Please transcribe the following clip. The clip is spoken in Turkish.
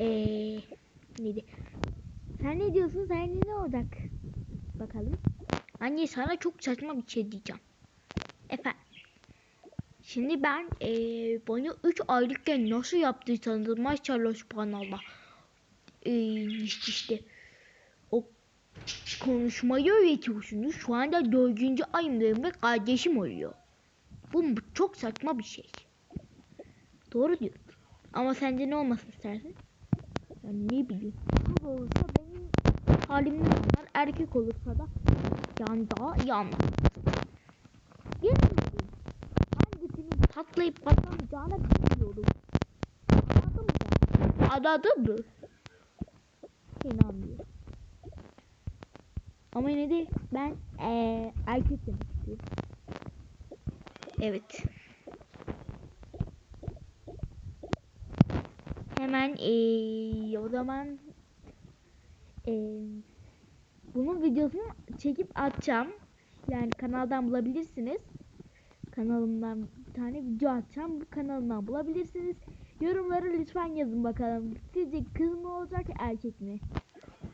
Ee, neydi? Sen ne diyorsun? Sen ne olacak? Bakalım. Anne sana çok saçma bir şey diyeceğim. Efendim. Şimdi ben ee, bunu 3 aylıkken nasıl yaptıysanız maşallah subhanallah. Ee, işte, o konuşmayı öğretiyorsunuz. Şu anda dördüncü ayımdayım ve kardeşim oluyor. Bu çok saçma bir şey. Doğru diyor. Ama sence ne olmasını istersin? Yani ne bileyim. Kız olursa benim halimden anlar. Erkek olursa da yani daha iyi anlar. Bilmiyorum. Hangisinin patlayıp patlamayacağını bilmiyorum. Anladın mı? Anladın mı? Seni anlıyorum. Ama yine de ben ee, erkek demek istiyorum. Evet. Hemen ee, o zaman ee, bunun videosunu çekip atacağım. Yani kanaldan bulabilirsiniz. Kanalımdan bir tane video atacağım. Bu kanalımdan bulabilirsiniz. Yorumları lütfen yazın bakalım. Sizce kız mı olacak erkek mi?